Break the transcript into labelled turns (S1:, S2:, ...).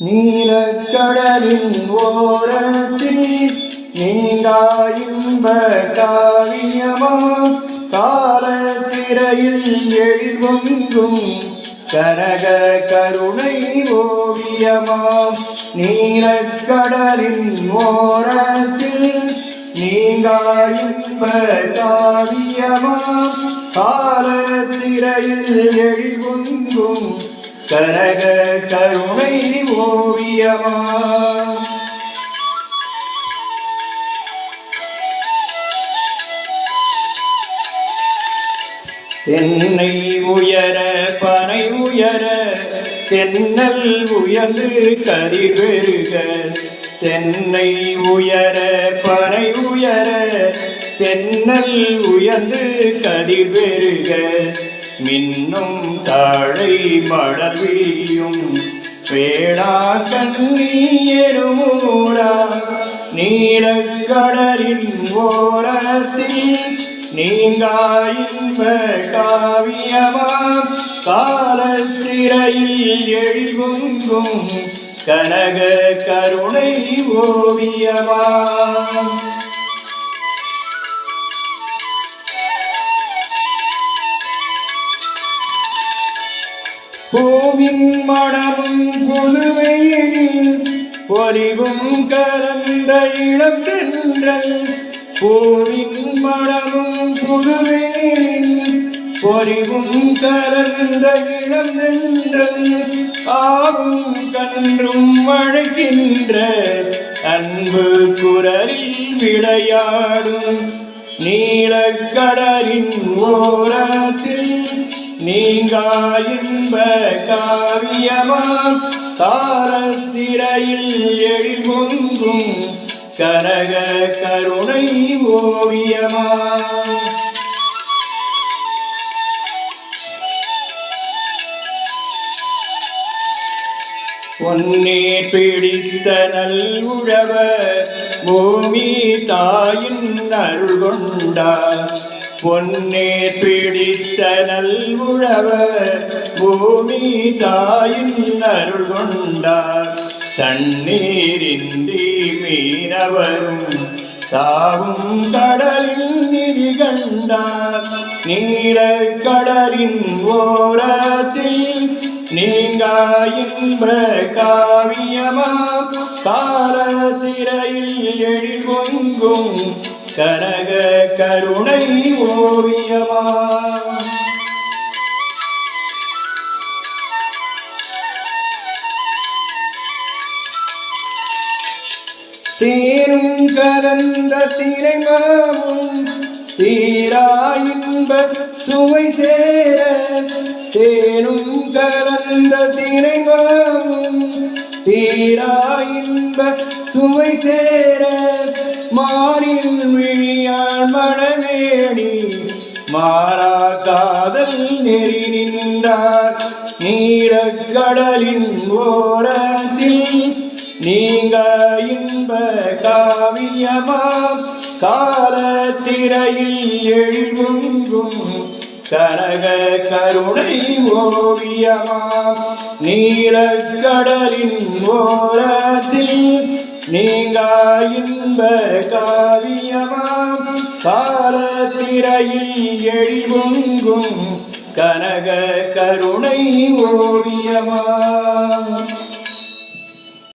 S1: நீலக்கடலின் ஓரத்தில் நீங்கா இன்ப காவியமா காலத்திரையில் எழில்வொங்கும் கனக கருணை ஓவியமாம். நீலக்கடலின் ஓரத்தில் நீங்கா இன்ப காவியமாம் காலத்திரையில் எழில்வொங்கும் கனக கருணை ஓவியமா? தென்னை உயர பனை உயர சென்னல் உயர்ந்து கறி பெருக. தென்னை உயர பனை உயர சென்னல் உயர்ந்து கதிர் பெருக. மின்னும் தாழை மடல் விரியும் வேளா கண்ணீருமூரா நீலக்கடலின் ஓரத்தில் நீங்கா இன்ப காவியமா காலத்திரையில் எழுகுங்கும் கனக கருணை ஓவியமா பூவின் மடமும் புதுவையில் பொறிவும் கலந்த இளந்தென்றல் பூவின் மடமும் புதுவையில் பொறிவும் கலந்த இளந்தென்றல் ஆவும் கன்றும் அழைக்கின்ற அன்பு குரலில் விளையாடும் நீலக்கடலின் ஓரத்தில் நீங்கா இன்ப காவியமாம் தாரத்திரையில் எழில்பொங்கும் கரக கருணை ஓவியமா பொன்னே பிடித்த நல்லுழவ பூமி தாயின் அருள் கொண்டார். பொன்னே பிடித்த நல்வுழவர் பூமி தாயின் அருள் கொண்டார். தண்ணீரின்றி மீனவரும் தாவும் கடலில் நிதி கண்டார். நீலக்கடலின் ஓரத்தில் நீங்கா இன்ப காவியமா காலத்திரையில் எழில்வொங்கும் கனக கருணை ஓவியமா? தேரும் கலந்த திரைமாவும் தீரா இன்ப சுவை சேர தேனும் கலந்த திரைமாவும் தீரா இன்ப சுவை சேர மாறில் விழியான் மணவேணி மாறா காதல் நெறி நின்றார் நீலக்கடலின் ஓரத்தில். நீங்க இன்ப காவியமா காலத்திரையில் எழில்பொங்கும் கனக கருணை ஓவியமா நீலக்கடலின் ஓரத்தில் நீங்க இன்ப காவியமா காலத்திரையில் எழிவொங்கும் கனக கருணை ஓவியமா